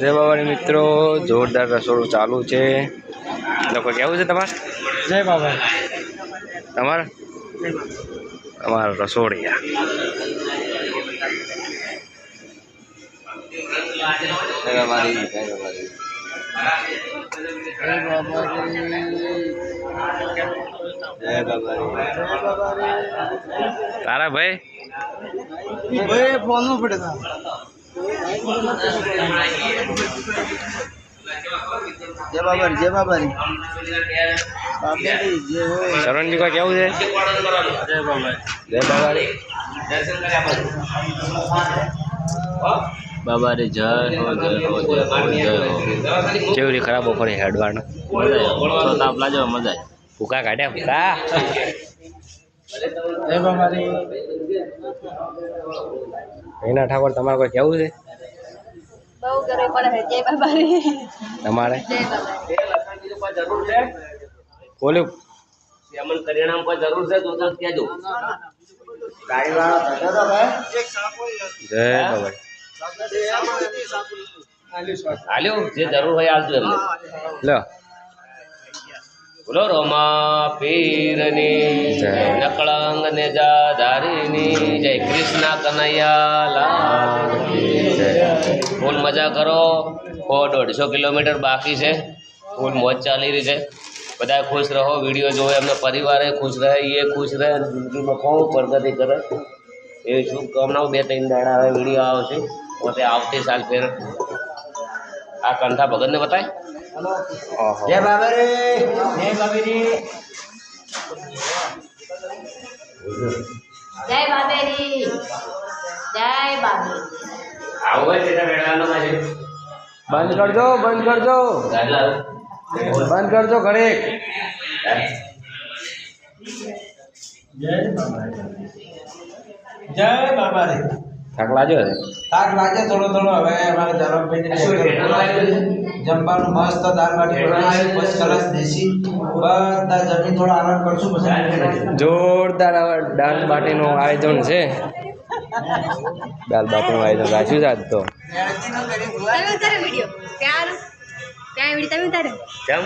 જય બાબાની મિત્રો જોરદાર રસોડું ચાલુ છે. લોકો કેવું છે તમારે? જય બાબા. તમારે? તમારા રસોડિયા. તારા ભાઈ? ફોનનું પડે શરણજી કા કેવું છે? જય બાબારી જય હો જય હો જય હો જય હો કેવી ખરાબ પડી હેડવાનો. મજા તાપ લાજો મજા ભૂકા કાઢ્યા ભૂકા. જય બાબારી એના ઠાકોર તમારે કોઈ કેવું છે? ગરમી પડે છે. જય બાબારી. તમારે? બોલ્યું. એમન કરિયાણા પર જરૂર છે તો તો કહેજો. ગાડી વાળા બેઠો તો ભાઈ જય બાબાની હાલ્યો? જે જરૂર હોય હાલજો એમને. લો. બોલો રોમા પીરની જય. નકળંગ ને જાધારીની. જય કૃષ્ણ કનૈયા લાલ ફૂલ મજા કરો. સો દોઢસો કિલોમીટર બાકી છે. ફૂલ મોજ ચાલી રહી છે. બધા ખુશ રહો વીડિયો જોવો એમના પરિવારે ખુશ રહે એ ખુશ રહે બીજું જિંદગીમાં ખૂબ પ્રગતિ કરે. એવી શુભકામનાઓ બે ત્રણ દાડા હવે વીડિયો આવશે. પોતે આવતી સાલ ફેર. આ કંઠા ભગતને બતાય? જય બાબા રે જય બાબીરી. જય બાબેરી. જય બાબેરી. બંધ કરજો બંધ કરજો. બંધ કરજો ઘડીક. જય થાક લાગ્યો છે? થાક લાગે થોડો થોડો. હવે અમારે ધરમભાઈ જમવાનું મસ્ત દાળ બાટી બનાવી બસ સરસ દેશી. બધા જમી થોડો આરામ કરશું પછી. જોરદાર દાળ બાટીનું આયોજન છે. દાલ બાટીનું વાય રાખ્યું છે આજ તો? તમે ઉતારો વીડિયો ત્યાં ત્યાં વીડિયો તમે ઉતારો. કેમ?